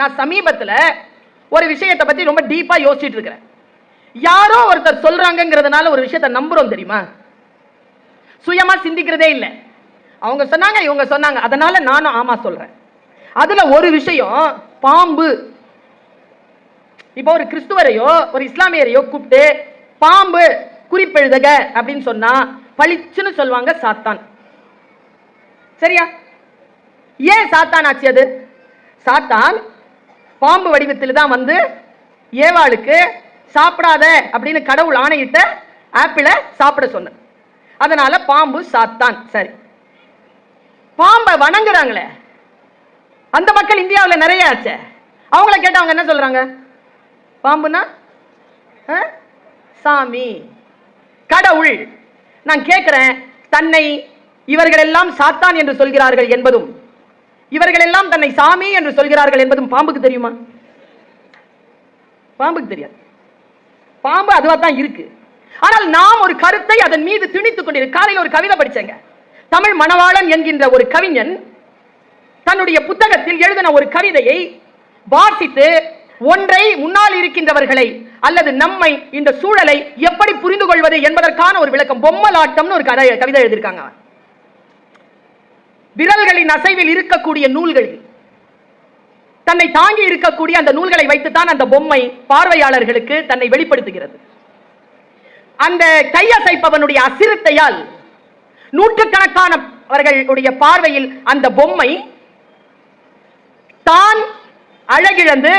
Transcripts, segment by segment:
நான் சமீபத்தில் ஒரு விஷயத்தை பற்றி ரொம்ப டீப்பாக யோசிச்சுட்டு இருக்கிறேன். யாரோ ஒருத்தர் சொல்றாங்கங்கிறதுனால ஒரு விஷயத்தை நம்புகிறோம் தெரியுமா? சுயமா சிந்திக்கிறதே இல்லை. அவங்க சொன்னாங்க இவங்க சொன்னாங்க. அதனால நானும் ஆமா சொல்றேன். அதில் ஒரு விஷயம் பாம்பு. இப்போ ஒரு கிறிஸ்துவரையோ ஒரு இஸ்லாமியரையோ கூப்பிட்டு பாம்பு குறிப்பெழுதுக அப்படின்னு சொன்னா பளிச்சுன்னு சொல்லுவாங்க சாத்தான். சரியா? ஏன் சாத்தான் ஆச்சு அது? சாத்தான் பாம்பு வடிவத்தில் தான் வந்து ஏவாளுக்கு சாப்பிடாத அப்படின்னு கடவுள் ஆணையிட்ட ஆப்பிளை சாப்பிட சொன்னார். அதனால பாம்பு சாத்தான். சரி. பாம்பை வணங்குறாங்களே. அந்த மக்கள் இந்தியாவில் நிறைய ஆச்சே. அவங்கள கேட்டு அவங்க என்ன சொல்றாங்க? பாம்புனா ஆ? சாமி. கடவுள். நான் கேட்கிறேன் தன்னை இவர்கள் எல்லாம் சாத்தான் என்று சொல்கிறார்கள் என்பதும் இவர்கள் எல்லாம் தன்னை சாமி என்று சொல்கிறார்கள் என்பதும் பாம்புக்கு தெரியுமா? பாம்புக்கு தெரியாது. பாம்பு அதுவா தான் இருக்கு. ஆனால் நாம் ஒரு கருத்தை அதன் மீது திணித்துக் கொண்டிருக்க காலையில் ஒரு கவிதை படிச்சேங்க. தமிழ் மணவாளன் என்கின்ற ஒரு கவிஞன் தன்னுடைய புத்தகத்தில் எழுதின ஒரு கவிதையை வாசித்து ஒன்றை முன்னால் இருக்கின்றவர்களை அல்லது நம்மை இந்த சூழலை எப்படி புரிந்து கொள்வது என்பதற்கான ஒரு விளக்கம். பொம்மலாட்டம்னு ஒரு கதை கவிதை எழுதியிருக்காங்க அவன். விரல்களின் அசைவில் இருக்கக்கூடிய நூல்களில். தன்னை தாங்கி இருக்கக்கூடிய அந்த நூல்களை வைத்துத்தான் அந்த பொம்மை பார்வையாளர்களுக்கு தன்னை வெளிப்படுத்துகிறது. அந்த கையசைப்பவனுடைய அசிரத்தையால் நூற்றுக்கணக்கானவர்களுடைய பார்வையில் அந்த பொம்மை தான் அழகிழந்து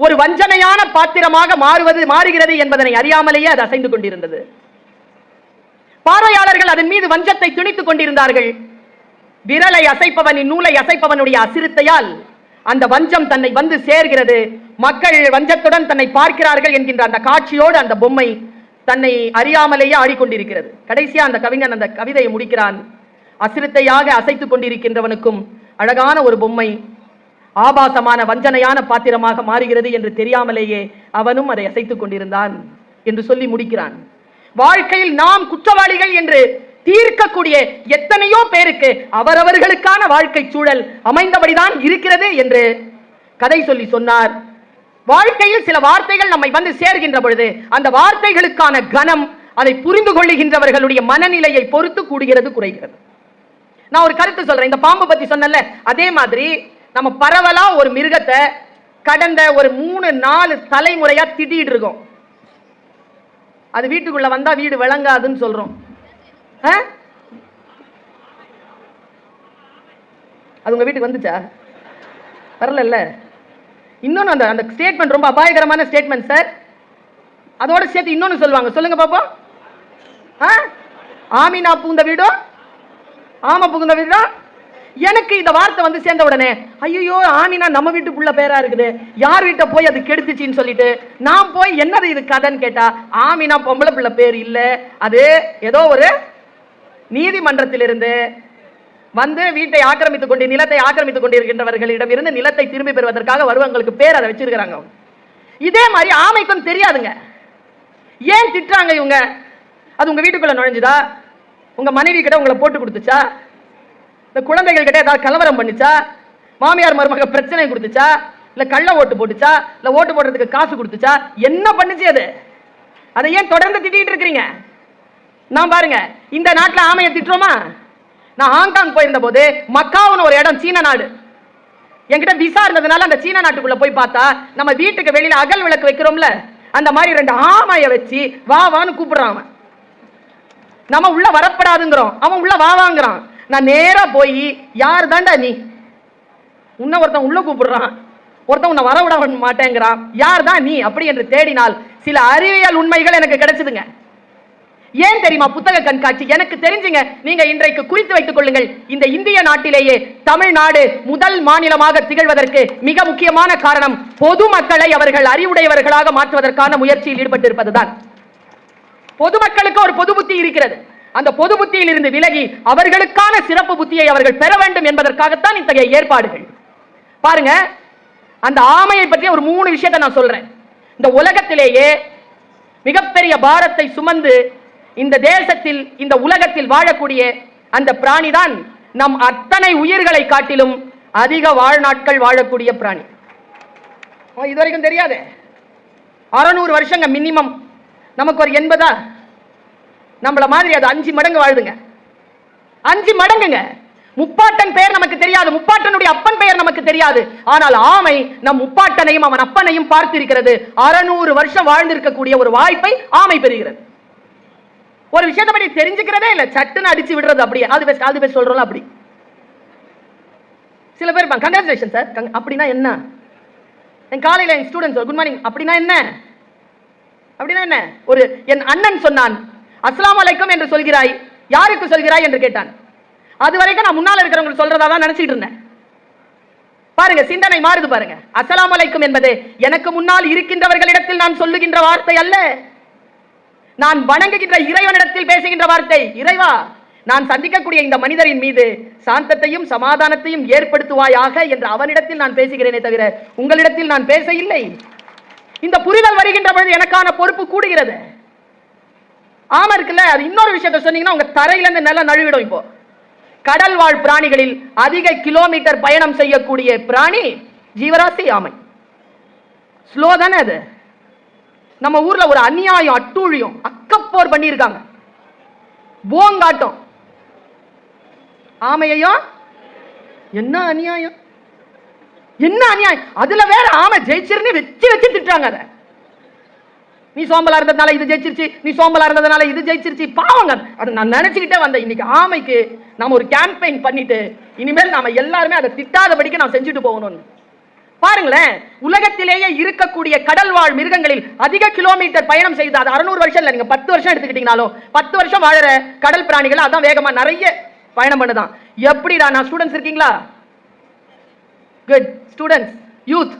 ஒரு வஞ்சனையான பாத்திரமாக மாறுவது மாறுகிறது என்பதனை அறியாமலேயே அது அசைந்து கொண்டிருந்தது. பார்வையாளர்கள் அதன் மீது வஞ்சத்தை திணித்துக் கொண்டிருந்தார்கள். விரலை அசைப்பவனின் நூலை அசைப்பவனுடைய அசிரத்தையால் அந்த வஞ்சம் தன்னை வந்து சேர்கிறது. மக்கள் வஞ்சத்துடன் தன்னை பார்க்கிறார்கள் என்கின்ற அந்த காட்சியோடு அந்த பொம்மை தன்னை அறியாமலேயே ஆடிக்கொண்டிருக்கிறது. கடைசியா அந்த கவிஞன் அந்த கவிதையை முடிக்கிறான். அசிரத்தையாக அசைத்துக் கொண்டிருக்கின்றவனுக்கும் அழகான ஒரு பொம்மை ஆபாசமான வஞ்சனையான பாத்திரமாக மாறுகிறது என்று தெரியாமலேயே அவனும் அதை அசைத்துக் கொண்டிருந்தான் என்று சொல்லி முடிக்கிறான். வாழ்க்கையில் நாம் குற்றவாளிகள் என்று தீர்க்கக்கூடிய எத்தனையோ பேருக்கு அவரவர்களுக்கான வாழ்க்கை சூழல் அமைந்தபடிதான் இருக்கிறது என்று கதை சொல்லி சொன்னார். வாழ்க்கையில் சில வார்த்தைகள் நம்மை வந்து சேர்கின்ற பொழுது அந்த வார்த்தைகளுக்கான கனம் அதை புரிந்து கொள்ளுகின்றவர்களுடைய மனநிலையை பொறுத்து கூடுகிறது குறைகிறது. நான் ஒரு கருத்து சொல்றேன். இந்த பாம்பு பத்தி சொன்னல அதே மாதிரி நம்ம பரவலா ஒரு மிருகத்தை கடந்த ஒரு மூணு நாலு தலைமுறையா திட்டிட்டு இருக்கோம். அது வீட்டுக்குள்ள வந்தா வீடு விளங்காதுன்னு சொல்றோம். அது உங்க வீட்டுக்கு வந்துச்சா? வரல இன்னொன்னு அந்த அந்த ஸ்டேட்மெண்ட் ரொம்ப அபாயகரமான ஸ்டேட்மெண்ட் சார் அதோட சேர்த்து இன்னொன்று சொல்லுவாங்க. சொல்லுங்க பாப்போம். ஆ? ஆமினா புகுந்த வீடோ? ஆமா புகுந்த வீடோ? எனக்கு இந்த வார்த்தை வந்து சேர்ந்த உடனே ஐயோ ஆமினா நம்ம வீட்டு புள்ள பேரா இருக்குது. யார் வீட்டை போய் அது கெடுத்துச்சின்னு சொல்லிட்டு நான் போய் என்னது இது கதைன்னு கேட்டா ஆமினா பொம்பளை பிள்ளை பேர் இல்லை. அது ஏதோ ஒரு நீதிமன்றத்திலிருந்து வந்து வீட்டை ஆக்கிரமித்துக் கொண்டு நிலத்தை ஆக்கிரமித்துக் கொண்டிருக்கின்றவர்களிடம் இருந்து நிலத்தை திரும்பி பெறுவதற்காக வருவங்களுக்கு பேர் அதை வச்சிருக்கிறாங்க இதே மாதிரி ஆமைக்கும் தெரியாதுங்க. ஏன் திட்டுறாங்க இவங்க? அது உங்க வீட்டுக்குள்ள நுழைஞ்சுதா? உங்க மனைவி கிட்ட உங்களை போட்டு கொடுத்துச்சா? இந்த குழந்தைகள் கிட்ட ஏதாவது கலவரம் பண்ணுச்சா? மாமியார் மருமக பிரச்சனை கொடுத்துச்சா? இல்ல கள்ள ஓட்டு போட்டுச்சா? இல்ல ஓட்டு போடுறதுக்கு காசு கொடுத்துச்சா? என்ன பண்ணுச்சு அது? அதை ஏன் தொடர்ந்து திட்டிட்டு இருக்கிறீங்க? நான் பாருங்க இந்த நாட்டில் ஆமையை திட்டுறோமா? நான் ஹாங்காங் போயிருந்த போது மக்காவுன்னு ஒரு இடம் சீன நாடு. என்கிட்ட விசா இருந்ததுனால அந்த சீன நாட்டுக்குள்ள போய் பார்த்தா நம்ம வீட்டுக்கு வெளியில அகல் விளக்கு வைக்கிறோம்ல அந்த மாதிரி ரெண்டு ஆமைய வச்சு வா வான்னு கூப்பிடுறான் அவன். நம்ம உள்ள வரப்படாதுங்கிறோம். அவன் உள்ள வா வாங்குறான். நான் நேரா போய் யார் தாண்டா நீ? உன்ன ஒருத்தன் உள்ள கூப்பிடுறான். ஒருத்தன் உன்னை வரவிட மாட்டேங்கிறான். யார் தான் நீ? அப்படி என்று தேடினால் சில அறிவியல் உண்மைகள் எனக்கு கிடைச்சதுங்க. ஏன் தெரியுமா புத்தக கண்காட்சி? எனக்கு தெரிஞ்சுங்க. நீங்க இன்றைக்கு குறித்து வைத்துக் கொள்ளுங்கள். இந்த இந்திய நாட்டிலேயே தமிழ்நாடு முதல் மாநிலமாக திகழ்வதற்கு மிக முக்கியமான காரணம் பொதுமக்களை அவர்கள் அறிவுடையவர்களாக மாற்றுவதற்கான முயற்சியில் ஈடுபட்டிருப்பதுதான். பொதுமக்களுக்கு ஒரு பொது புத்தி இருக்கிறது. அந்த பொது புத்தியில் இருந்து விலகி அவர்களுக்கான சிறப்பு புத்தியை அவர்கள் பெற வேண்டும் என்பதற்காகத்தான் இத்தகைய ஏற்பாடுகள். பாருங்க அந்த ஆமையை பற்றி ஒரு மூணு விஷயத்தை நான் சொல்றேன். இந்த உலகத்திலேயே மிகப்பெரிய பாரத்தை சுமந்து இந்த தேசத்தில் இந்த உலகத்தில் வாழக்கூடிய அந்த பிராணிதான் நம் அத்தனை உயிர்களை காட்டிலும் அதிக வாழ்நாட்கள் வாழக்கூடிய பிராணி. இது வரைக்கும் தெரியாது. அறநூறு வருஷங்க மினிமம் நமக்கு ஒரு எண்பதா? நம்மள மாதிரி அது அஞ்சு மடங்கு வாழுதுங்க. அஞ்சு மடங்குங்க. முப்பாட்டன் பெயர் நமக்கு தெரியாது. முப்பாட்டனுடைய அப்பன் பெயர் நமக்கு தெரியாது. ஆனால் ஆமை நம் முப்பாட்டனையும் அவன் அப்பனையும் பார்த்திருக்கிறது. அறநூறு வருஷம் வாழ்ந்திருக்கக்கூடிய ஒரு வாய்ப்பை ஆமை பெறுகிறது. ஒரு விஷயத்தை பற்றி தெரிஞ்சுக்கிறதே இல்லை. சட்டுன்னு அடிச்சு விடுறது அப்படியே. அது பேர் அது பேர் சொல்கிறோம்ல அப்படி. சில பேர் இருப்பாங்க. கங்க்ராச்சுலேஷன் சார் அப்படின்னா என்ன? என் காலையில் என் ஸ்டூடெண்ட்ஸ் குட் மார்னிங் அப்படின்னா என்ன? அப்படின்னா என்ன? ஒரு என் அண்ணன் சொன்னான் அஸ்லாம் அலைக்கும் என்று சொல்கிறாய். யாருக்கு சொல்கிறாய் என்று கேட்டான். அது வரைக்கும் நான் முன்னால் இருக்கிறவங்களுக்கு சொல்றதா தான் நினைச்சிட்டு இருந்தேன். பாருங்க சிந்தனை மாறுது பாருங்க. அஸ்லாம் அலைக்கும் என்பது எனக்கு முன்னால் இருக்கின்றவர்களிடத்தில் நான் சொல்லுகின்ற வார்த்தை அல்ல. நான் வணங்குகின்ற இறைவனிடத்தில் பேசுகின்ற வார்த்தை இறைவா நான் சந்திக்கக்கூடிய இந்த மனிதரின் மீது சாந்தத்தையும் சமாதானத்தையும் ஏற்படுத்துவாயாக என்று அவனிடத்தில் நான் பேசுகிறேனே தவிர உங்களிடத்தில் நான் பேச இல்லை இந்த புரிதல் வருகின்ற பொழுது எனக்கான பொறுப்பு கூடுகிறது. ஆமா இருக்குல்ல அது இன்னொரு விஷயத்தை சொன்னீங்கன்னா உங்க தரையில இருந்து நழுவிடும் இப்போ. கடல் வாழ் பிராணிகளில் அதிக கிலோமீட்டர் பயணம் செய்யக்கூடிய பிராணி ஜீவராசி ஆமை. ஸ்லோ தானே அது? நம்ம ஊர்ல ஒரு அநியாயம் அட்டூழியம் அக்கப்போர் பண்ணியிருக்காங்க. போங்காட்டம் ஆமையையும் என்ன அநியாயம்? என்ன அநியாயம்? அதுல வேற ஆமை ஜெயிச்சிருன்னு வச்சு வச்சு திட்டுறாங்க அதை. நீ சோம்பலா இருந்ததுனால இது ஜெயிச்சிருச்சு நீ சோம்பலா இருந்ததுனால இது ஜெயிச்சிருச்சு பாவங்க. அது நான் நினைச்சுக்கிட்டே வந்தேன். இன்னைக்கு ஆமைக்கு நாம ஒரு கேம்பெயின் பண்ணிட்டு இனிமேல் நாம எல்லாருமே அதை திட்டாதபடிக்கு நான் செஞ்சுட்டு போகணும்னு. பாருங்களேன் உலகத்திலேயே இருக்கக்கூடிய கடல் வாழ் மிருகங்களில் அதிக கிலோமீட்டர் பயணம் செய்து அது அறுநூறு வருஷம் இல்லை நீங்க பத்து வருஷம் எடுத்துக்கிட்டீங்கனாலும் பத்து வருஷம் வாழற கடல் பிராணிகள் அதான் வேகமா நிறைய பயணம் பண்ணுதான். எப்படிடா நான் ஸ்டூடெண்ட்ஸ் இருக்கீங்களா? குட் ஸ்டூடெண்ட்ஸ் யூத்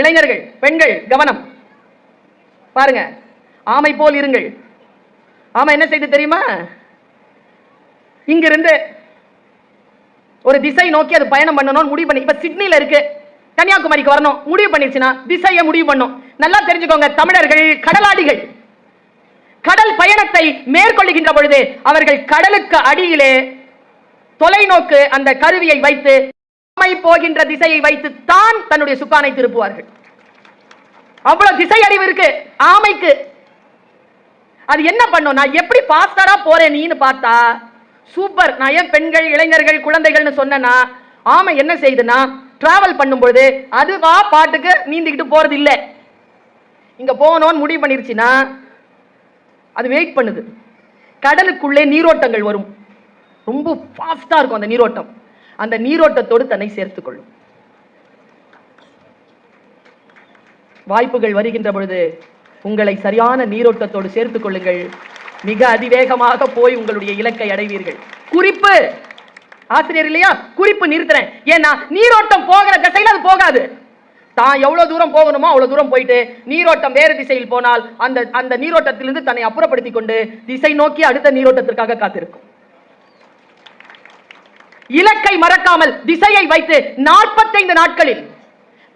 இளைஞர்கள் பெண்கள் கவனம். பாருங்க ஆமை போல் இருங்கள். ஆமா என்ன செய்து தெரியுமா? இங்கிருந்து ஒரு திசை நோக்கி அது பயணம் பண்ணணும்னு முடிவு பண்ணி இப்ப சிட்னில இருக்கு. கன்னியாகுமரிக்கு வரணும். முடிவு பண்ணிருச்சுன்னா திசையை முடிவு பண்ணும். நல்லா தெரிஞ்சுக்கோங்க தமிழர்கள் கடலாடிகள். கடல் பயணத்தை மேற்கொள்ளுகின்ற பொழுது அவர்கள் கடலுக்கு அடியிலே தொலைநோக்கு அந்த கருவியை வைத்து ஆமை போகின்ற திசையை வைத்து தான் தன்னுடைய சுக்கானை திருப்புவார்கள். அவ்வளவு திசை அறிவு இருக்கு ஆமைக்கு. அது என்ன பண்ணும்? நான் எப்படி பாஸ்டரா போறேன் நீன்னு பார்த்தா சூப்பர். நான் ஏன் பெண்கள் இளைஞர்கள் குழந்தைகள்னு சொன்னேன்னா ஆமை என்ன செய்யுதுன்னா டிராவல் பண்ணும்பொழுது அதுவா பாட்டுக்கு நீந்திக்கிட்டு போகிறது இல்லை இங்க போகணும்னு முடிவு பண்ணிருச்சுன்னா அது வெயிட் பண்ணுது. கடலுக்குள்ளே நீரோட்டங்கள் வரும். ரொம்ப ஃபாஸ்ட்டாக இருக்கும் அந்த நீரோட்டம். அந்த நீரோட்டத்தோடு தன்னை சேர்த்துக்கொள்ளும் வாய்ப்புகள் வருகின்ற பொழுது உங்களை சரியான நீரோட்டத்தோடு சேர்த்துக் கொள்ளுங்கள். மிக அதிவேகமாக போய் உங்களுடைய இலக்கை அடைவீர்கள். குறிப்பு ஆசிரியர் இல்லையா? குறிப்பு நிறுத்துறேன். ஏன்னா நீரோட்டம் போகிற திசையில் அது போகாது. தான் எவ்வளவு தூரம் போகணுமோ அவ்வளவு தூரம் போயிட்டு நீரோட்டம் வேறு திசையில் போனால் அந்த அந்த நீரோட்டத்திலிருந்து தன்னை அப்புறப்படுத்தி கொண்டு திசை நோக்கி அடுத்த நீரோட்டத்திற்காக காத்திருக்கும். இலக்கை மறக்காமல் திசையை வைத்து நாற்பத்தைந்து நாட்களில்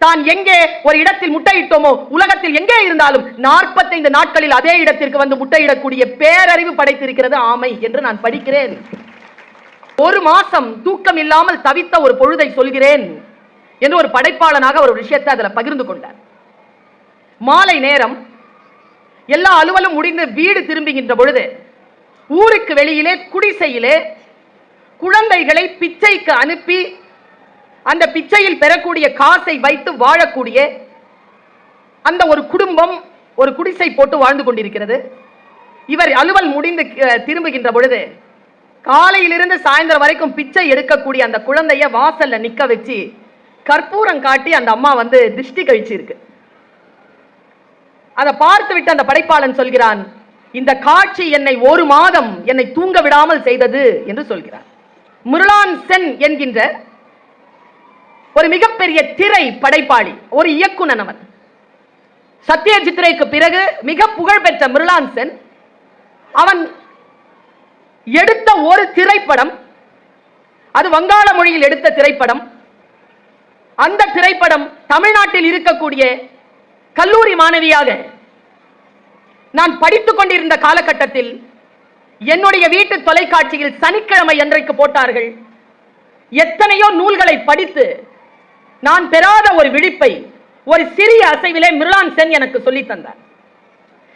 தான் எங்கே ஒரு இடத்தில் முட்டையிட்டோமோ உலகத்தில் எங்கே இருந்தாலும் நாற்பத்தைந்து நாட்களில் அதே இடத்திற்கு வந்து முட்டையிடக்கூடிய பேரறிவு படைத்திருக்கிறது ஆமை என்று நான் படிக்கிறேன். ஒரு மாசம் தூக்கம் இல்லாமல் தவித்த ஒரு பொழுதை சொல்கிறேன் என்று ஒரு படைப்பாளனாக ஒரு விஷயத்தை அதில் பகிர்ந்து கொண்டார். மாலை நேரம் எல்லா அலுவலும் முடிந்து வீடு திரும்புகின்ற பொழுது ஊருக்கு வெளியிலே குடிசையிலே குழந்தைகளை பிச்சைக்கு அனுப்பி அந்த பிச்சையில் பெறக்கூடிய காசை வைத்து வாழக்கூடிய அந்த ஒரு குடும்பம் ஒரு குடிசை போட்டு வாழ்ந்து கொண்டிருக்கிறது. இவர் அலுவல் முடிந்து திரும்புகின்ற பொழுது காலையிலிருந்து சாயந்தரம் வரைக்கும் பிச்சை எடுக்கக்கூடிய அந்த குழந்தைய வாசல்ல நிக்க வச்சு கற்பூரம் காட்டி அந்த அம்மா வந்து திருஷ்டி கழிச்சு இருக்கு அதை பார்த்து விட்டு அந்த படைப்பாளன் சொல்கிறான் இந்த காட்சி என்னை ஒரு மாதம் என்னை தூங்க விடாமல் செய்தது என்று சொல்கிறார் முருளான் சென் என்கின்ற ஒரு மிகப்பெரிய திரை படைப்பாளி ஒரு இயக்குனர் அவன். சத்யஜித்ரேக்கு பிறகு மிக புகழ்பெற்ற மிருளான் சென் அவன் எடுத்த ஒரு திரைப்படம் அது வங்காள மொழியில் எடுத்த திரைப்படம் அந்த திரைப்படம் தமிழ்நாட்டில் இருக்கக்கூடிய கல்லூரி மாணவியாக நான் படித்துக் கொண்டிருந்த காலகட்டத்தில் என்னுடைய வீட்டு தொலைக்காட்சியில் சனிக்கிழமை அன்றைக்கு போட்டார்கள். எத்தனையோ நூல்களை படித்து நான் பெறாத ஒரு விழிப்பை ஒரு சிறிய அசைவிலே மிர்லான் சென் எனக்கு சொல்லித் தந்தார்.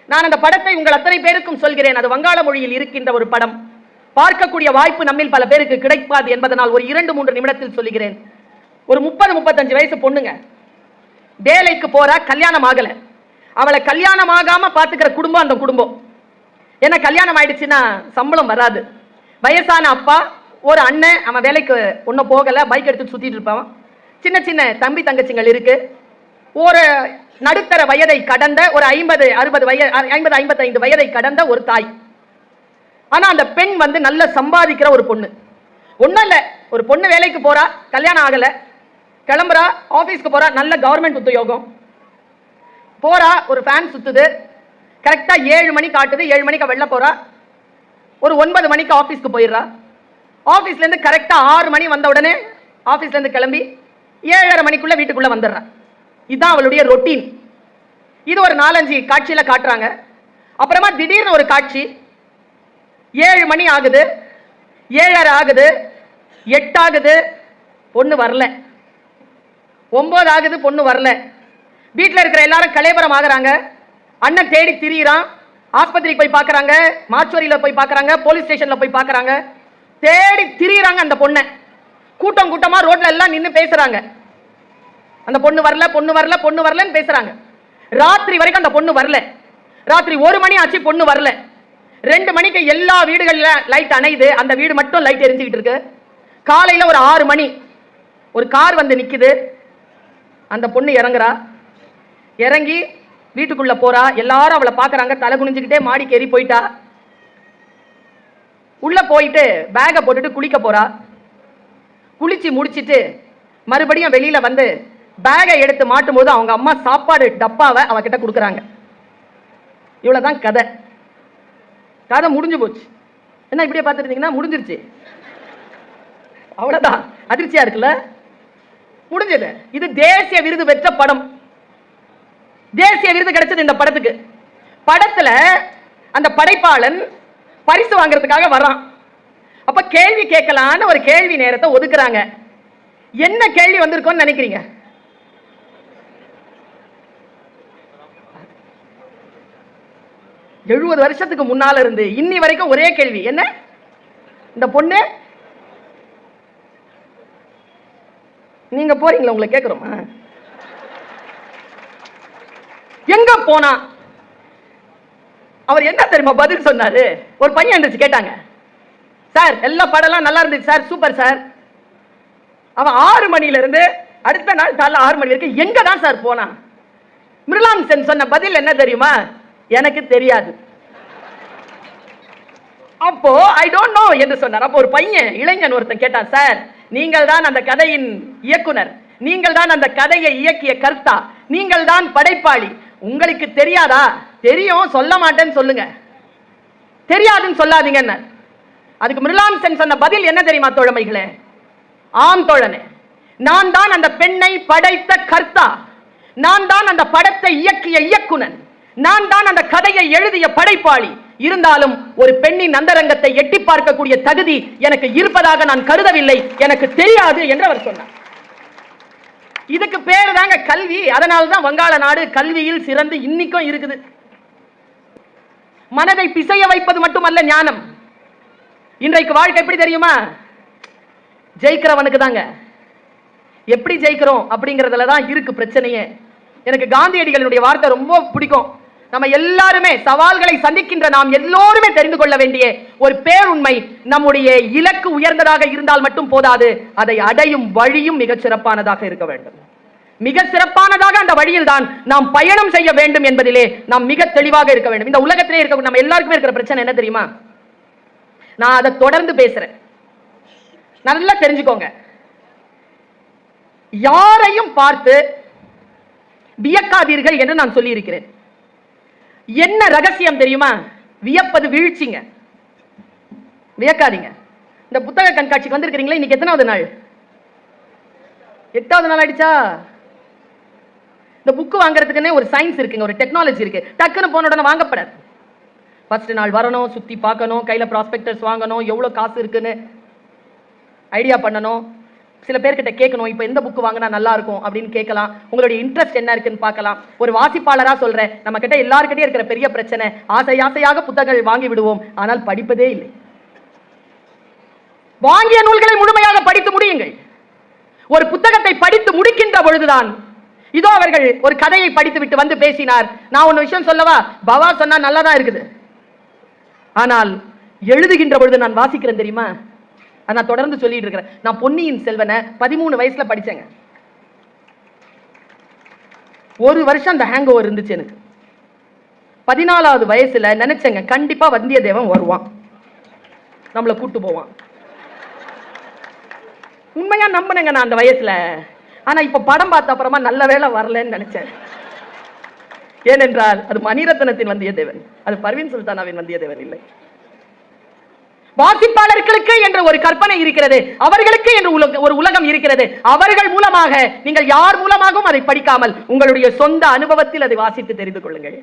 நான் அந்த படத்தை உங்கள் அத்தனை பேருக்கும் சொல்கிறேன். அது வங்காள மொழியில் இருக்கின்ற ஒரு படம். பார்க்கக்கூடிய வாய்ப்பு நம்மில் பல பேருக்கு கிடைப்பாது என்பதனால் ஒரு இரண்டு மூன்று நிமிடத்தில் சொல்லுகிறேன். ஒரு முப்பது முப்பத்தஞ்சு வயசு பொண்ணுங்க. வேலைக்கு போற கல்யாணம் ஆகல அவளை கல்யாணம் ஆகாம பாத்துக்கிற குடும்பம் அந்த குடும்பம். ஏன்னா கல்யாணம் ஆயிடுச்சுன்னா சம்பளம் வராது. வயசான அப்பா ஒரு அண்ணன் அவன் வேலைக்கு ஒன்றும் போகல பைக் எடுத்து சுத்திட்டு இருப்பான். சின்ன சின்ன தம்பி தங்கச்சிங்கள் இருக்கு. ஒரு நடுத்தர வயதை கடந்த ஒரு ஐம்பது அறுபது வய ஐம்பது ஐம்பத்தைந்து வயதை கடந்த ஒரு தாய். ஆனால் அந்த பெண் வந்து நல்ல சம்பாதிக்கிற ஒரு பொண்ணு. ஒன்றும் இல்லை ஒரு பொண்ணு வேலைக்கு போறா கல்யாணம் ஆகலை கிளம்புறா ஆஃபீஸ்க்கு போறா நல்ல கவர்மெண்ட் உத்தியோகம். போறா ஒரு ஃபேன் சுத்துது. கரெக்டாக ஏழு மணி காட்டுது ஏழு மணிக்கு வெளில போறா. ஒரு ஒன்பது மணிக்கு ஆஃபீஸ்க்கு போயிடுறா. ஆஃபீஸ்லேருந்து கரெக்டாக ஆறு மணி வந்த உடனே ஆஃபீஸ்லேருந்து கிளம்பி ஏழரை மணிக்குள்ளே வீட்டுக்குள்ளே வந்துடுறா. இதுதான் அவளுடைய ரொட்டீன் இது ஒரு நாலஞ்சு காட்சியில் காட்டுறாங்க. அப்புறமா திடீர்னு ஒரு காட்சி ஏழு மணி ஆகுது. ஏழரை ஆகுது. எட்டாகுது பொண்ணு வரல. ஒம்பது ஆகுது பொண்ணு வரல. வீட்டில் இருக்கிற எல்லாரும் கலைபரம் ஆகுறாங்க. அண்ணன் தேடி திரியிறான். ஆஸ்பத்திரிக்கு போய் பார்க்குறாங்க மாச்சுவரியில் போய் பார்க்குறாங்க போலீஸ் ஸ்டேஷனில் போய் பார்க்குறாங்க தேடி திரியிறாங்க அந்த பொண்ணை. கூட்டம் கூட்டமாக ரோட்டில் எல்லாம் நின்று பேசுகிறாங்க அந்த பொண்ணு வரல பொண்ணு வரல பொண்ணு வரலன்னு பேசுகிறாங்க ராத்திரி வரைக்கும் அந்த பொண்ணு வரல. ராத்திரி ஒரு மணி ஆச்சு பொண்ணு வரல. ரெண்டு மணிக்கு எல்லா வீடுகளில் லைட் அணையுது. அந்த வீடு மட்டும் லைட் எரிஞ்சுக்கிட்டு இருக்கு. காலையில் ஒரு ஆறு மணி ஒரு கார் வந்து நிற்குது அந்த பொண்ணு இறங்குறா. இறங்கி வீட்டுக்குள்ளே போறா. எல்லாரும் அவளை பார்க்கறாங்க. தலை குனிஞ்சுக்கிட்டே மாடிக்கு ஏறி போயிட்டா. உள்ளே போயிட்டு பேக்கை போட்டுட்டு குளிக்க போறா. குளிச்சு முடிச்சுட்டு மறுபடியும் வெளியில் வந்து பேகை எடுத்து மாட்டும் போது அவங்க அம்மா சாப்பாடு டப்பாவை அவகிட்ட கொடுக்குறாங்க. இவ்வளோதான் கதை. கதை முடிஞ்சு போச்சு. என்ன இப்படியே பார்த்துருந்தீங்கன்னா முடிஞ்சிருச்சு. அவ்வளவுதான். அதிர்ச்சியா இருக்குல்ல? முடிஞ்சது. இது தேசிய விருது பெற்ற படம். தேசிய விருது கிடைச்சது இந்த படத்துக்கு. படத்துல அந்த படைப்பாளன் பரிசு வாங்குறதுக்காக வரான். அப்ப கேள்வி கேட்கலான்னு ஒரு கேள்வி நேரத்தை ஒதுக்குறாங்க. என்ன கேள்வி வந்திருக்கோன்னு நினைக்கிறீங்க? எழுபது வருஷத்துக்கு முன்னால இருந்து இன்னி வரைக்கும் ஒரே கேள்வி. என்ன? இந்த பொண்ணு? நீங்க போறீங்களா? உங்களை கேட்கிறோமா எங்க போனா? அவர் என்ன தெரியுமா பதில் சொன்னாரு? ஒரு பையன் இருந்துச்சு கேட்டாங்க. சார் எல்லா படம்லாம் நல்லா இருந்துச்சு சார் சூப்பர் சார். அவன் ஆறு மணில இருந்து அடுத்த நாள் காலைல ஆறு மணி வரைக்கும் எங்க தான் சார் போனான் மிருலாம் சென் சொன்ன பதில் என்ன தெரியுமா? எனக்கு தெரியாது. அப்போ ஐ டோன்ட் நோ என்று சொன்னார். அப்போ ஒரு பையன் இளைஞன் ஒருத்தன் கேட்டான் சார் நீங்கள் தான் அந்த கதையின் இயக்குனர். நீங்கள் தான் அந்த கதையை இயக்கிய கர்த்தா? நீங்கள் தான் படைப்பாளி. உங்களுக்கு தெரியாதா? தெரியும் சொல்ல மாட்டேன்னு சொல்லுங்க. தெரியாதுன்னு சொல்லாதீங்க என்ன? அதுக்கு மிருலாம் சென் சொன்ன பதில் என்ன தெரியுமா தோழமைகளே? ஆம் தோழனே. நான் தான் அந்த பெண்ணை படைத்த கர்த்தா? நான் தான் அந்த படத்தை இயக்கிய இயக்குனன். நான் தான் அந்த கதையை எழுதிய படைப்பாளி. இருந்தாலும் ஒரு பெண்ணின் அந்தரங்கத்தை எட்டி பார்க்கக்கூடிய தகுதி எனக்கு இருப்பதாக நான் கருதவில்லை. எனக்கு தெரியாது என்று அவர் சொன்னார். இதுக்கு பேரு தாங்க கல்வி. அதனால தான் வங்காள நாடு கல்வியில் சிறந்து இன்னிக்கும் இருக்குது. மனதை பிசைய வைப்பது மட்டுமல்ல ஞானம். இன்றைக்கு வாழ்க்கை எப்படி தெரியுமா? ஜெயிக்கிறவனுக்கு தாங்க. எப்படி ஜெயிக்கிறோம் அப்படிங்கறதுலதான் இருக்கு பிரச்சனையே. எனக்கு காந்தியடிகளுடைய வார்த்தை ரொம்ப பிடிக்கும். நம்ம எல்லாருமே சவால்களை சந்திக்கின்ற நாம் எல்லோருமே தெரிந்து கொள்ள வேண்டிய ஒரு பேருண்மை நம்முடைய இலக்கு உயர்ந்ததாக இருந்தால் மட்டும் போதாது. அதை அடையும் வழியும் மிகச் சிறப்பானதாக இருக்க வேண்டும். மிக சிறப்பானதாக அந்த வழியில் தான் நாம் பயணம் செய்ய வேண்டும் என்பதிலே நாம் மிக தெளிவாக இருக்க வேண்டும். இந்த உலகத்திலே இருக்க நம்ம எல்லாருக்குமே இருக்கிற பிரச்சனை என்ன தெரியுமா? நான் அதை தொடர்ந்து பேசுறேன். நல்லா தெரிஞ்சுக்கோங்க. யாரையும் பார்த்து வியக்காதீர்கள் என்று நான் சொல்லியிருக்கிறேன். என்ன ரகசியம் தெரியுமா? வியப்பது வீழ்ச்சிங்க. வியக்காதீங்க. இந்த புத்தக கண்காட்சிக்கு வந்திருக்கிறீங்களா இன்னைக்கு எத்தனாவது நாள்? எட்டாவது நாள் ஆயிடுச்சா? இந்த புக்கு வாங்குறதுக்குன்னே ஒரு சயின்ஸ் இருக்குங்க ஒரு டெக்னாலஜி இருக்கு. டக்குன்னு போன உடனே வாங்கப்படாது. ஃபர்ஸ்ட் நாள் வரணும் சுற்றி பார்க்கணும் கையில் ப்ராஸ்பெக்டர்ஸ் வாங்கணும் எவ்வளோ காசு இருக்குன்னு ஐடியா பண்ணணும். சில பேர்கிட்ட கேட்கணும் இப்போ எந்த புக் வாங்கினா நல்லா இருக்கும் அப்படின்னு கேட்கலாம். உங்களுடைய இன்ட்ரெஸ்ட் என்ன இருக்குன்னு பார்க்கலாம். ஒரு வாசிப்பாளராக சொல்றேன் நம்ம கிட்ட எல்லாருக்கிட்டே இருக்கிற பெரிய பிரச்சனை ஆசை ஆசையாக புத்தகங்கள் வாங்கி விடுவோம். ஆனால் படிப்பதே இல்லை. வாங்கிய நூல்களை முழுமையாக படித்து முடியுங்கள். ஒரு புத்தகத்தை படித்து முடிக்கின்ற பொழுதுதான் இதோ அவர்கள் ஒரு கதையை படித்து விட்டு வந்து பேசினார். நான் ஒன்னு விஷயம் சொல்லவா? பவா சொன்னா நல்லா தான் இருக்குது. ஆனால் எழுதுகின்ற பொழுது நான் வாசிக்கிறேன் தெரியுமா? அதை நான் தொடர்ந்து சொல்லிட்டு இருக்கிறேன். நான் பொன்னியின் செல்வனை பதிமூணு வயசுல படிச்சேங்க. ஒரு வருஷம் அந்த ஹேங் ஓவர் இருந்துச்சு எனக்கு. பதினாலாவது வயசுல நினைச்சேங்க கண்டிப்பா வந்தியத்தேவன் வருவான். நம்மளை கூட்டு போவான். உண்மையா நம்பினேங்க நான் அந்த வயசுல. ஆனா இப்ப படம் பார்த்த அப்புறமா நல்ல வேளை வரலன்னு நினைச்சேன். ஏனென்றால் அது மணிரத்னத்தின் வந்தியத்தேவன். அது பர்வீன் சுல்தானாவின் வந்தியத்தேவன் இல்லை. வாசிப்பாளர்களுக்கு என்ற ஒரு கற்பனை இருக்கிறது. அவர்களுக்கு என்று ஒரு உலகம் இருக்கிறது. அவர்கள் மூலமாக நீங்கள் யார் மூலமாகவும் அதை படிக்காமல் உங்களுடைய சொந்த அனுபவத்தில் அதை வாசித்து தெரிந்து கொள்ளுங்கள்.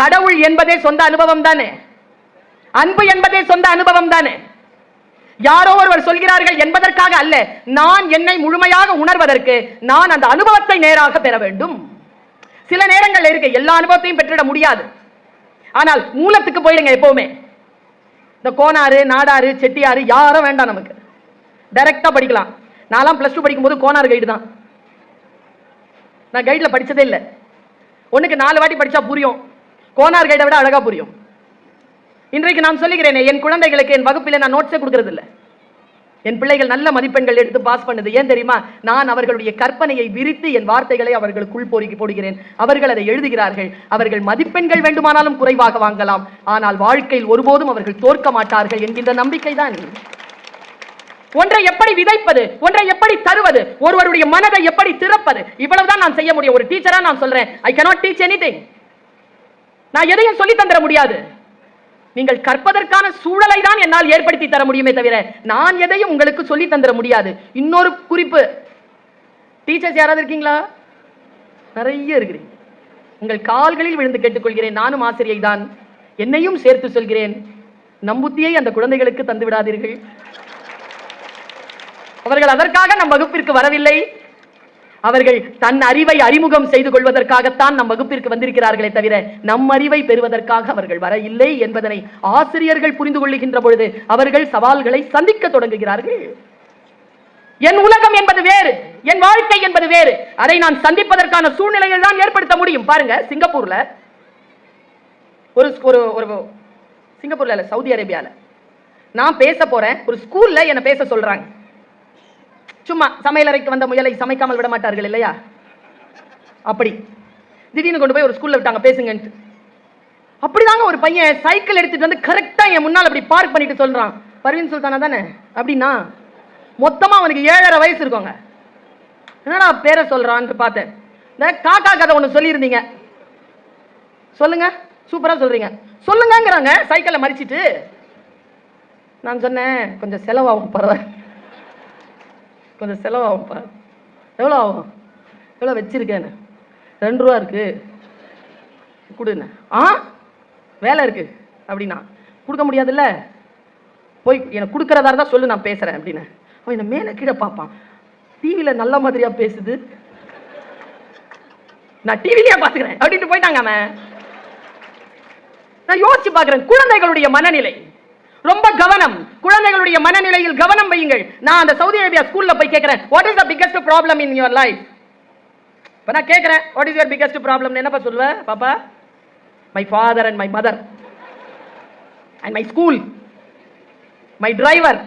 கடவுள் என்பதே சொந்த அனுபவம் தானே? அன்பு என்பதே சொந்த அனுபவம் தானே? யாரோ ஒருவர் சொல்கிறார்கள் என்பதற்காக அல்ல நான் என்னை முழுமையாக உணர்வதற்கு நான் அந்த அனுபவத்தை நேராக பெற வேண்டும். சில நேரங்கள் இருக்கு எல்லா அனுபவத்தையும் பெற்றிட முடியாது. ஆனால் மூலத்துக்கு போயிடுங்க எப்பவுமே. இந்த கோனாறு நாடாறு செட்டியாறு யாரும் வேண்டாம் நமக்கு. டைரெக்டாக படிக்கலாம். நான்லாம் பிளஸ் டூ படிக்கும்போது கோனார் கைடு தான். நான் கைடில் படிச்சதே இல்லை. ஒன்றுக்கு நாலு வாட்டி படிச்சா புரியும். கோனார் கைடை விட அழகா புரியும். இன்றைக்கு நான் சொல்லுகிறேனே என் குழந்தைகளுக்கு என் வகுப்பில் நான் நோட்ஸே கொடுக்கறது என் பிள்ளைகள் நல்ல மதிப்பெண்கள் எடுத்து பாஸ் பண்ணுது. ஏன் தெரியுமா? நான் அவர்களுடைய கற்பனையை விரித்து என் வார்த்தைகளை அவர்களுக்குள் பொறுக்கி போடுகிறேன். அவர்கள் அதை எழுதுகிறார்கள். அவர்கள் மதிப்பெண்கள் வேண்டுமானாலும் குறைவாக வாங்கலாம். ஆனால் வாழ்க்கையில் ஒருபோதும் அவர்கள் தோற்க மாட்டார்கள் என்கின்ற நம்பிக்கை தான் ஒன்றை எப்படி விதைப்பது? ஒன்றை எப்படி தருவது? ஒருவருடைய மனதை எப்படி திறப்பது? இவ்வளவுதான் நான் செய்ய முடியும். ஒரு டீச்சரா நான் சொல்றேன். ஐ கனாட் டீச் எனி நான் எதையும் சொல்லி தந்துட முடியாது. நீங்கள் கற்பதற்கான சூழலை தான் என்னால் ஏற்படுத்தி தர முடியுமே தவிர நான் எதையும் உங்களுக்கு சொல்லி தந்துட முடியாது. இன்னொரு குறிப்பு. டீச்சர்ஸ் யாராவது இருக்கீங்களா? நிறைய இருக்கிறீங்க. உங்கள் கால்களில் விழுந்து கேட்டுக்கொள்கிறேன். நானும் ஆசிரியை தான் என்னையும் சேர்த்து சொல்கிறேன். நம்புத்தியை அந்த குழந்தைகளுக்கு தந்து விடாதீர்கள் அவர்கள் அதற்காக நம் வகுப்பிற்கு வரவில்லை. அவர்கள் தன் அறிவை அறிமுகம் செய்து கொள்வதற்காகத்தான் நம் வகுப்பிற்கு வந்திருக்கிறார்களே தவிர நம் அறிவை பெறுவதற்காக அவர்கள் வர இல்லை என்பதனை ஆசிரியர்கள் புரிந்து கொள்ளுகின்ற பொழுது அவர்கள் சவால்களை சந்திக்க தொடங்குகிறார்கள். என் உலகம் என்பது வேறு என் வாழ்க்கை என்பது வேறு. அதை நான் சந்திப்பதற்கான சூழ்நிலையை தான் ஏற்படுத்த முடியும். பாருங்க சிங்கப்பூர்ல ஒரு ஒரு ஒரு சிங்கப்பூர்ல இல்ல சவுதி அரேபியால. நான் பேச போறேன். ஒரு ஸ்கூல்ல என்ன பேச சொல்றாங்க. சும்மா சமையலறைக்கு வந்த முயலை சமைக்காமல் விட மாட்டார்கள் இல்லையா? அப்படி. திடீர்னு கொண்டு போய் ஒரு ஸ்கூல்ல விட்டாங்க பேசுங்கன்ட்டு. அப்படிதாங்க ஒரு பையன் சைக்கிள் எடுத்துட்டு வந்து கரெக்டா என் முன்னால் அப்படி பார்க் பண்ணிட்டு சொல்றான். பர்வீன் சுல்தானா தானே? அப்படின்னா மொத்தமா அவனுக்கு ஏழரை வயசு இருக்கோங்க. என்னடா பேரை சொல்றான்ட்டு பார்த்தேன். இந்த காக்கா கதை ஒன்று சொல்லியிருந்தீங்க. சொல்லுங்க சூப்பரா சொல்றீங்க. சொல்லுங்கங்கிறாங்க சைக்கிளை மறிச்சிட்டு. நான் சொன்னேன் கொஞ்சம் செலவாகும் பரவாயில்ல. கொஞ்சம் செலவாகும்ப்பா எவ்வளோ ஆகும் எவ்வளோ வச்சுருக்கேன்னு? ரெண்டு ரூபா இருக்கு. கொடுண்ண ஆ? வேலை இருக்குது அப்படின்னா கொடுக்க முடியாதுல்ல? போய் எனக்கு கொடுக்குறதா இருந்தால் சொல்லு நான் பேசுகிறேன் அப்படின்னு. அவன் என்னை மேலே கீழே பார்ப்பான். டிவியில் நல்ல மாதிரியாக பேசுது. நான் டிவிலேயே பார்த்துக்கிறேன். அப்படின்ட்டு போயிட்டாங்க அவன். நான் யோசிச்சு பார்க்குறேன். குழந்தைகளுடைய மனநிலை. ரொம்ப கவனம். குழந்தைகளுடைய மனநிலையில் கவனம் வையுங்கள். நான் அந்த சவுதி அரேபியா ஸ்கூல்ல போய் கேட்கிறேன் what is the biggest problem in your life இப்போ நான் கேட்குறேன் what is your biggest problem என்னப்பா சொல்லுவேன் பாப்பா my father and my mother and my school my driver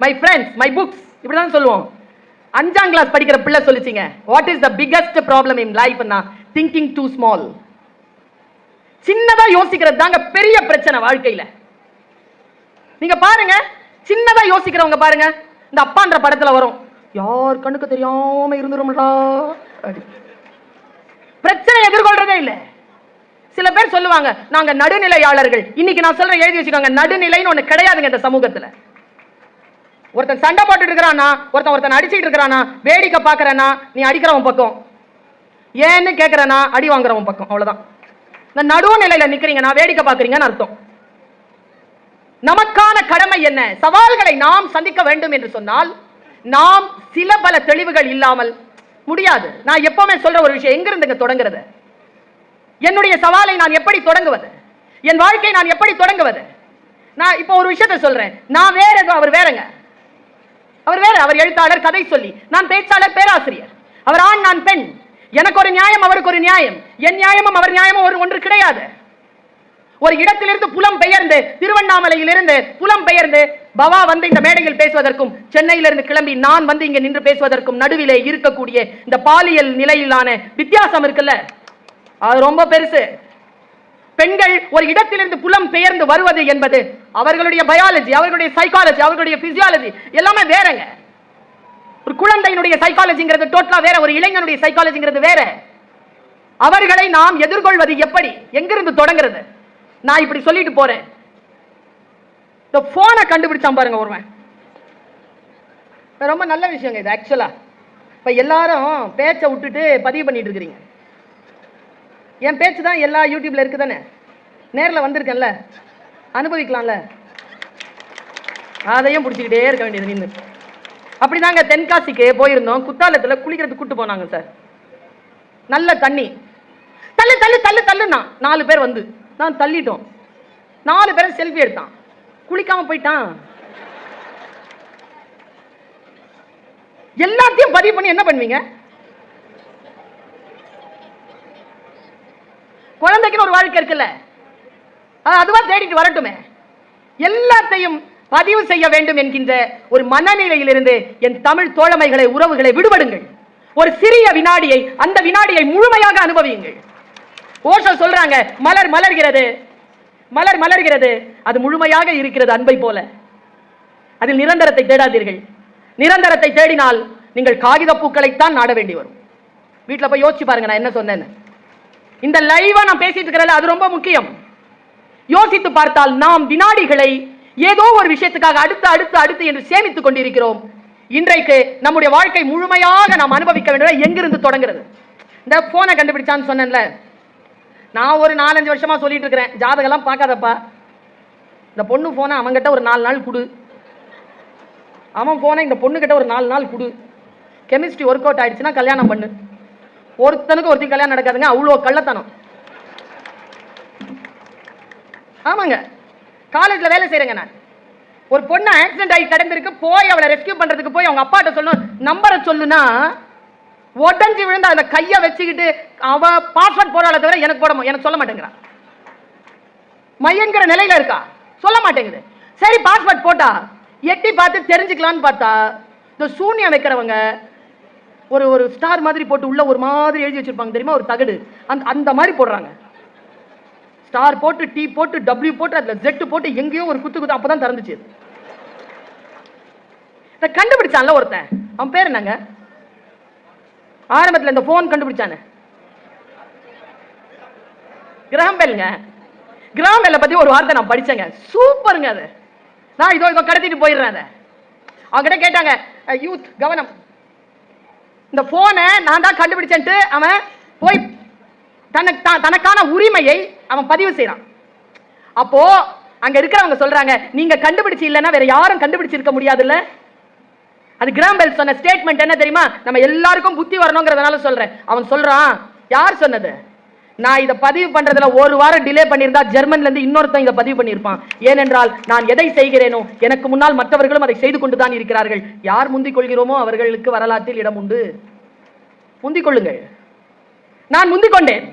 my friends my books இப்படி தான் சொல்லுவோம். அஞ்சாம் கிளாஸ் படிக்கிற பிள்ளை சொல்லிச்சிங்க what is the biggest problem in லைஃப்னா thinking too small சின்னதாக யோசிக்கிறது தாங்க பெரிய பிரச்சனை வாழ்க்கையில். நீங்க பாருங்க சின்னதா யோசிக்கிறவங்க பாருங்க இந்த அப்பான்ற படத்துல வரும். யார் கண்ணுக்கு தெரியாம இருந்துரும்டா பிரச்சனை எதிர்கொள்றதே இல்லை. சில பேர் சொல்லுவாங்க நாங்க நடுநிலையாளர்கள். இன்னைக்கு நான் சொல்றேன் எழுதி வச்சுக்கோங்க நடுநிலைன்னு ஒண்ணு கிடையாதுங்க இந்த சமூகத்துல. ஒருத்தன் சண்டை போட்டுட்டு இருக்கிறானா ஒருத்தன் ஒருத்தன் அடிச்சுட்டு இருக்கிறானா வேடிக்கை பாக்குறனா நீ அடிக்கிறவன் பக்கம். ஏன்னு கேக்குறனா அடி வாங்குறவன் பக்கம் அவ்வளவுதான். இந்த நடுநிலையில நிக்கிறீங்க நான் வேடிக்கை பாக்குறீங்கன்னு அர்த்தம். நமக்கான கடமை என்ன? சவால்களை நாம் சந்திக்க வேண்டும் என்று சொன்னால் நாம் சில பல தெளிவுகள் இல்லாமல் முடியாது. நான் எப்பவுமே சொல்ற ஒரு விஷயம் எங்கிருந்துங்க தொடங்குறது? என்னுடைய சவாலை நான் எப்படி தொடங்குவது? என் வாழ்க்கை நான் எப்படி தொடங்குவது? நான் இப்போ ஒரு விஷயத்தை சொல்றேன். நான் வேற ஏதோ அவர் வேறங்க. அவர் வேற அவர் எழுத்தாளர் கதை சொல்லி நான் பேச்சாளர் பேராசிரியர். அவர் ஆண் நான் பெண். எனக்கு ஒரு நியாயம் அவருக்கு ஒரு நியாயம். என் நியாயமும் அவர் நியாயமும் ஒரு ஒன்று கிடையாது. ஒரு இடத்திலிருந்து புலம் பெயர்ந்து திருவண்ணாமலையிலிருந்து புலம் பெயர்ந்து பவா வந்து இந்த மேடையில் பேசுவதற்கும் சென்னையிலிருந்து கிளம்பி நான் வந்து இங்க நின்று பேசுவதற்கும் நடுவிலே இருக்கக்கூடிய இந்த பாலியல் நிலையிலான வித்தியாசம் இருக்குல்ல? அது ரொம்ப பெருசு. பெண்கள் ஒரு இடத்திலிருந்து புலம் பெயர்ந்து வருவது என்பது அவர்களுடைய பயாலஜி அவர்களுடைய சைக்காலஜி அவர்களுடைய பிசியாலஜி எல்லாமே வேறங்க. ஒரு குழந்தையினுடைய சைக்காலஜிங்கிறது டோட்டலா வேற ஒரு இளைஞனுடைய சைக்காலஜிங்கிறது வேற. அவர்களை நாம் எதிர்கொள்வது எப்படி? எங்கிருந்து தொடங்குறது? நான் இப்படி சொல்லிட்டு போறேன். இந்த போனை கண்டுபிடிச்சான் பாருங்க ஒருவன். ரொம்ப நல்ல விஷயங்க இது ஆக்சுவலா இப்ப எல்லாரும் பேச்சை விட்டுட்டு பதிவு பண்ணிட்டு இருக்கிறீங்க. என் பேச்சு தான் எல்லா யூடியூப்ல இருக்கு தானே நேரில் வந்திருக்கேன்ல. அனுபவிக்கலாம்ல. அதையும் பிடிச்சிக்கிட்டே இருக்க வேண்டியது நின்று அப்படிதாங்க தென்காசிக்கு போயிருந்தோம். குத்தாலத்தில் குளிக்கிறதுக்கு கூட்டு போனாங்க சார். நல்ல தண்ணி. தள்ளு தள்ளு தள்ளு தள்ளுண்ணா. நாலு பேர் வந்து. நான் தள்ளிட்டோம். நாலு பேரும் செல்ஃபி எடுத்தான். குளிக்காம போயிட்டான். எல்லாத்தையும் பதிவு பண்ணி என்ன பண்ணுவீங்க? குழந்தைக்குன்னு ஒரு வாழ்க்கை இருக்குல்ல. அது அதுவா தேடிட்டு வரட்டுமே. எல்லாத்தையும் பதிவு செய்ய வேண்டும் என்கின்ற ஒரு மனநிலையிலிருந்து என் தமிழ் தோழமைகளை உறவுகளை விடுபடுங்கள். ஒரு சிறிய வினாடியை அந்த வினாடியை முழுமையாக அனுபவியுங்கள். ஓஷோ சொல்றாங்க மலர் மலர்கிறது. மலர் மலர்கிறது. அது முழுமையாக இருக்கிறது அன்பை போல. அதில் நிரந்தரத்தை தேடாதீர்கள். நிரந்தரத்தை தேடினால் நீங்கள் காகித பூக்களைத்தான் நாட வேண்டி வரும். வீட்டில் போய் யோசிச்சு பாருங்க நான் என்ன சொன்னேன்னு. இந்த லைவா நான் பேசிட்டு இருக்கிறேன் அது ரொம்ப முக்கியம். யோசித்து பார்த்தால் நாம் வினாடிகளை ஏதோ ஒரு விஷயத்துக்காக அடுத்து அடுத்து அடுத்து என்று சேமித்துக் கொண்டிருக்கிறோம். இன்றைக்கு நம்முடைய வாழ்க்கை முழுமையாக நாம் அனுபவிக்க வேண்டும் எங்கிருந்து தொடங்குறது? இந்த போனை கண்டுபிடிச்சான்னு சொன்னேன்ல. நான் ஒரு நாலஞ்சு வருஷமாக சொல்லிட்டு இருக்கிறேன். ஜாதகம்லாம் பார்க்காதப்பா. இந்த பொண்ணு ஃபோனை அவங்ககிட்ட ஒரு நாலு நாள் கொடு. அவன் ஃபோனை இந்த பொண்ணுக்கிட்ட ஒரு நாலு நாள் கொடு. கெமிஸ்ட்ரி ஒர்க் அவுட் ஆயிடுச்சுன்னா கல்யாணம் பண்ணு. ஒருத்தனுக்கு ஒருத்தன் கல்யாணம் நடக்காதுங்க அவ்வளோ கள்ளத்தனம். ஆமாங்க. காலேஜில் வேலை செய்கிறேங்க நான். ஒரு பொண்ணு ஆக்சிடென்ட் ஆகி கிடந்திருக்கு போய் அவளை ரெஸ்கியூ பண்ணுறதுக்கு போய் அவங்க அப்பாட்ட சொல்லணும். நம்பரை சொல்லுன்னா உடஞ்சி விழுந்து அந்த கையை வச்சுக்கிட்டு அவ பாஸ்வேர்ட் போடாத தவிர எனக்கு போட எனக்கு சொல்ல மாட்டேங்கிறான் மையங்கிற நிலையில இருக்கா? சொல்ல மாட்டேங்குது. சரி பாஸ்வேர்ட் போட்டா எட்டி பார்த்து தெரிஞ்சுக்கலான்னு பார்த்தா இந்த சூன்யம் வைக்கிறவங்க ஒரு ஒரு ஸ்டார் மாதிரி போட்டு உள்ள ஒரு மாதிரி எழுதி வச்சிருப்பாங்க தெரியுமா? ஒரு தகடு. அந்த அந்த மாதிரி போடுறாங்க. ஸ்டார் போட்டு டி போட்டு டபிள்யூ போட்டு அதுல ஜெட் போட்டு எங்கேயோ ஒரு குத்து குத்து அப்பதான் திறந்துச்சு. இதை கண்டுபிடிச்சான்ல ஒருத்தன். அவன் பேர் என்னங்க? ஆரம்பத்துல இந்த ஃபோன் கண்டுபிடிச்சானே? கிரகம் பெல்லுங்க கிரகம் பெல்லை பத்தி ஒரு வார்த்தை நான் படிச்சேங்க. சூப்பருங்க அது. நான் இதோ இதோ கடத்திட்டு போயிடுறேன் அதை. அவங்ககிட்ட கேட்டாங்க யூத் கவனம். இந்த ஃபோனை நான் தான் கண்டுபிடிச்சேன்ட்டு அவன் போய் தனக்கு தான் தனக்கான உரிமையை அவன் பதிவு செய்கிறான் அப்போ அங்க இருக்கிறவங்க சொல்றாங்க நீங்க கண்டுபிடிச்சி இல்லைன்னா வேற யாரும் கண்டுபிடிச்சிருக்க முடியாதுல்ல? அது கிராம்பெல் சொன்ன ஸ்டேட்மெண்ட் என்ன தெரியுமா? நம்ம எல்லாருக்கும் புத்தி வரணுங்கிறதுனால சொல்றேன். அவன் சொல்றான் யார் சொன்னது? நான் இதை பதிவு பண்றதுல ஒரு வாரம் டிலே பண்ணியிருந்தா ஜெர்மன்ல இருந்து இன்னொருத்தன் இதை பதிவு பண்ணியிருப்பான். ஏனென்றால் நான் எதை செய்கிறேனோ எனக்கு முன்னால் மற்றவர்களும் அதை செய்து கொண்டு தான் இருக்கிறார்கள். யார் முந்திக் கொள்கிறோமோ அவர்களுக்கு வரலாற்றில் இடம் உண்டு. முந்திக் கொள்ளுங்கள். நான் முந்திக் கொண்டேன்.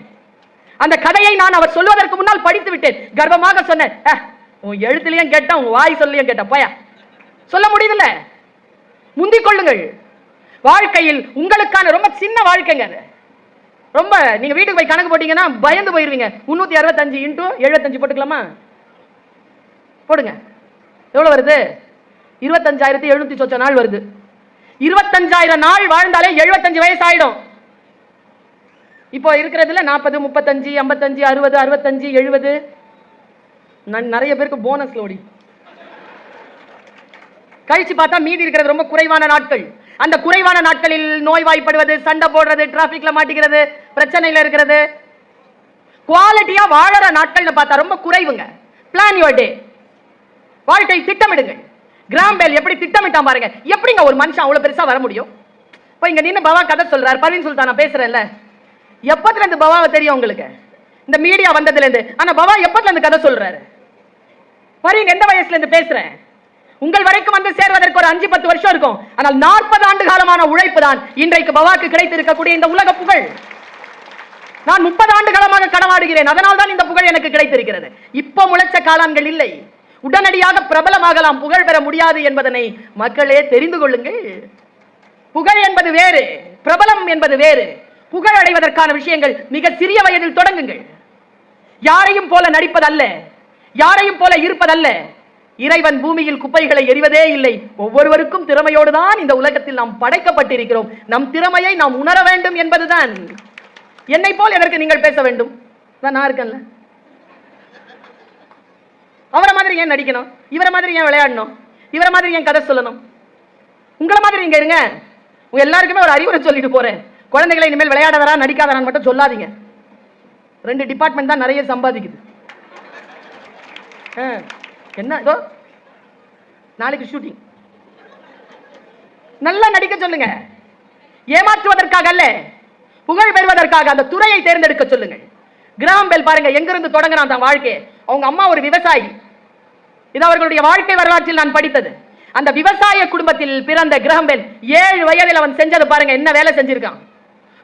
அந்த கதையை நான் அவர் சொல்வதற்கு முன்னால் படித்து விட்டேன். கர்வமாக சொன்னேன் உன் எழுத்துலயும் கேட்டேன் உன் வாய் சொல்லியும் கேட்டேன். பயா. சொல்ல முடியுதுல்ல. முந்திக் கொள்ளுங்கள். வாழ்க்கையில் உங்களுக்கான ரொம்ப சின்ன வாழ்க்கைங்க அது. ரொம்ப நீங்க வீட்டுக்கு போய் கணக்கு போட்டீங்கன்னா பயந்து போயிருவீங்க. முன்னூத்தி அறுபத்தஞ்சு இன்டூ எழுபத்தஞ்சு போட்டுக்கலாமா? போடுங்க. எவ்வளவு வருது? இருபத்தஞ்சாயிரத்தி எழுநூத்தி சொச்ச நாள் வருது. இருபத்தஞ்சாயிரம் நாள் வாழ்ந்தாலே எழுபத்தஞ்சு வயசு ஆயிடும் இப்போ இருக்கிறதுல நாற்பது முப்பத்தஞ்சு ஐம்பத்தஞ்சு அறுபது அறுபத்தஞ்சு எழுபது. நிறைய பேருக்கு போனஸ் லோடி கழிச்சு பார்த்தா மீதி இருக்கிறது ரொம்ப குறைவான நாட்கள். அந்த குறைவான நாட்களில் நோய்வாய்ப்படுவது சண்டை போடுறது டிராபிக்ல மாட்டிக்கிறது பிரச்சனையில இருக்கிறது. குவாலிட்டியா வாழற நாட்கள்னு பார்த்தா ரொம்ப குறைவுங்க. பிளான் யுவர் டே வாழ்க்கை திட்டமிடுங்கள். கிராம்பேல் எப்படி திட்டமிட்டான் பாருங்க. எப்படிங்க ஒரு மனுஷன் அவ்வளவு பெருசா வர முடியும்? இப்போ இங்க நின்று பவா கதை சொல்றாரு. பர்வீன் சுல்தானா பேசுறேன்ல. எப்பத்துல இருந்து பவாவை தெரியும் உங்களுக்கு? இந்த மீடியா வந்ததுல இருந்து ஆனா பவா எப்பத்துல இருந்து கதை சொல்றாரு? பர்வீன் எந்த வயசுல இருந்து பேசுறேன்? உங்கள் வரைக்கும் வந்து சேர்வதற்கு ஒரு அஞ்சு பத்து வருஷம் இருக்கும். ஆனால் நாற்பது ஆண்டு காலமான உழைப்பு தான் இன்றைக்கு பவாக்கு கிடைத்திருக்கக்கூடிய இந்த உலக புகழ். நான் முப்பது ஆண்டு காலமாக களவாடுகிறேன் அதனால் தான் இந்த புகழ் எனக்கு கிடைத்திருக்கிறது. இப்போ முளைச்ச காளான்கள் இல்லை. உடனடியாக பிரபலமாகலாம் புகழ் பெற முடியாது என்பதனை மக்களே தெரிந்து கொள்ளுங்கள். புகழ் என்பது வேறு பிரபலம் என்பது வேறு. புகழ் அடைவதற்கான விஷயங்கள் மிக சிறிய வயதில் தொடங்குங்கள். யாரையும் போல நடிப்பதல்ல. யாரையும் போல இருப்பதல்ல. இறைவன் பூமியில் குப்பைகளை எறிவதே இல்லை. ஒவ்வொருவருக்கும் திறமையோடு தான் இந்த உலகத்தில் நாம் படைக்கப்பட்டிருக்கிறோம். நம் திறமையை நாம் உணர வேண்டும் என்பதுதான். என்னை போல் எதற்கு நீங்கள் பேச வேண்டும்? நான் இருக்கேன்ல. அவரை மாதிரி ஏன் நடிக்கணும்? இவரை மாதிரி ஏன் விளையாடணும்? இவரை மாதிரி ஏன் கதை சொல்லணும்? உங்களை மாதிரி இங்க இருங்க. உங்க எல்லாருக்குமே ஒரு அறிவுரை சொல்லிட்டு போறேன். குழந்தைகளை இனிமேல் விளையாடவரா நடிக்காதரான்னு மட்டும் சொல்லாதீங்க. ரெண்டு டிபார்ட்மெண்ட் தான் நிறைய சம்பாதிக்குது. ஆ, என்ன இதோ? நாளைக்கு ஷூட்டிங் நல்லா நடிக்க சொல்லுங்க. ஏமாற்றுவதற்காக அல்ல புகழ் பெறுவதற்காக அந்த துறையை தேர்ந்தெடுக்க சொல்லுங்கள். கிராம் பெல் பாருங்க எங்கிருந்து தொடங்கினான் அந்த வாழ்க்கையை. அவங்க அம்மா ஒரு விவசாயி. இது அவர்களுடைய வாழ்க்கை வரலாற்றில் நான் படித்தது. அந்த விவசாய குடும்பத்தில் பிறந்த கிரகம்பெல் ஏழு வயதில் அவன் செஞ்சது பாருங்க என்ன வேலை செஞ்சிருக்கான்.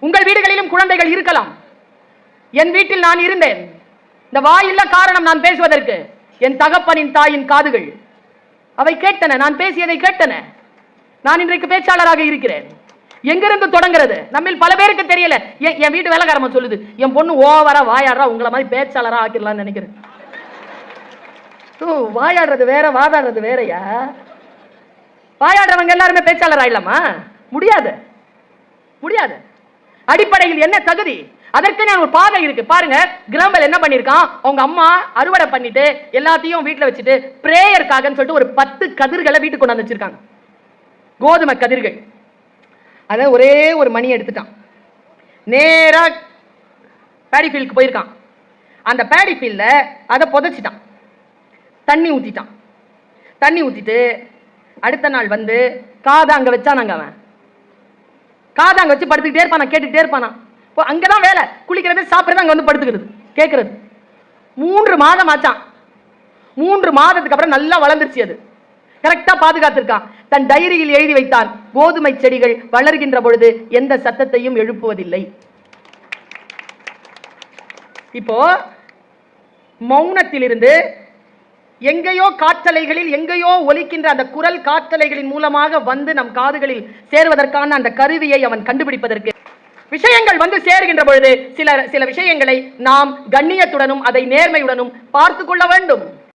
உங்கள் வீடுகளிலும் குழந்தைகள் இருக்கலாம். என் வீட்டில் நான் இருந்தேன். இந்த வாயில்ல காரணம் நான் பேசுவதற்கு. என் தகப்பனின் தாயின் காதுகள். அவை கேட்டன நான் பேசியதை கேட்டன. நான் இன்றைக்கு பேச்சாளராக இருக்கிறேன். எங்கிருந்து தொடங்குறது? நம்மில் பல பேருக்கு தெரியல. என் என் வீட்டு வேலைக்காரமா சொல்லுது என் பொண்ணு ஓவரா வாயாடுறா உங்களை மாதிரி பேச்சாளரா ஆக்கிடலாம்னு நினைக்கிறேன். ஓ வாயாடுறது வேற வாதாடுறது வேறயா? வாயாடுறவங்க எல்லாருமே பேச்சாளர் ஆயிடலாமா முடியாது. முடியாது. அடிப்படையில் என்ன தகுதி? அதற்கு நான் ஒரு பாதை இருக்கு. பாருங்க கிராம்பல் என்ன பண்ணிருக்கான்? அவங்க அம்மா அறுவடை பண்ணிட்டு எல்லாத்தையும் வீட்டில் வச்சுட்டு பிரேயருக்காகன்னு சொல்லிட்டு ஒரு பத்து கதிர்களை வீட்டுக்கு கொண்டாந்து வச்சிருக்காங்க. கோதுமை கதிர்கள். அதை ஒரே ஒரு மணி எடுத்துட்டான். நேரா பேடி ஃபீல்டுக்கு போயிருக்கான். அந்த பேடிஃபீல்டில் அதை புதைச்சிட்டான். தண்ணி ஊற்றிட்டான் தண்ணி ஊற்றிட்டு அடுத்த நாள் வந்து காதை அங்கே வச்சானாங்க அவன். காதை அங்கே வச்சு படுத்துக்கிட்டே இருப்பானா? கேட்டுக்கிட்டே இருப்பானா? இப்போ அங்கே வேலை. குளிக்கிறது சாப்பிட்றது அங்கே வந்து படுத்துக்கிறது. கேட்கறது மூன்று மாதம் ஆச்சான். மூன்று மாதத்துக்கு அப்புறம் நல்லா வளர்ந்துருச்சு அது. கரெக்டா பாதுகாத்திருக்கான். தன் டைரியில் எழுதி வைத்தான். கோதுமை செடிகள் வளர்கின்ற பொழுது எந்த சத்தத்தையும் எழுப்புவதில்லை. இப்போ மௌனத்திலிருந்து எங்கேயோ காற்றலைகளில் எங்கேயோ ஒலிக்கின்ற அந்த குரல் காற்றலைகளின் மூலமாக வந்து நம் காதுகளில் சேர்வதற்கான அந்த கருவியை அவன் கண்டுபிடிப்பதற்கு விஷயங்கள் வந்து சேர்கின்ற பொழுது சில சில விஷயங்களை நாம் கண்ணியத்துடனும் அதை நேர்மையுடனும் பார்த்து கொள்ள வேண்டும்.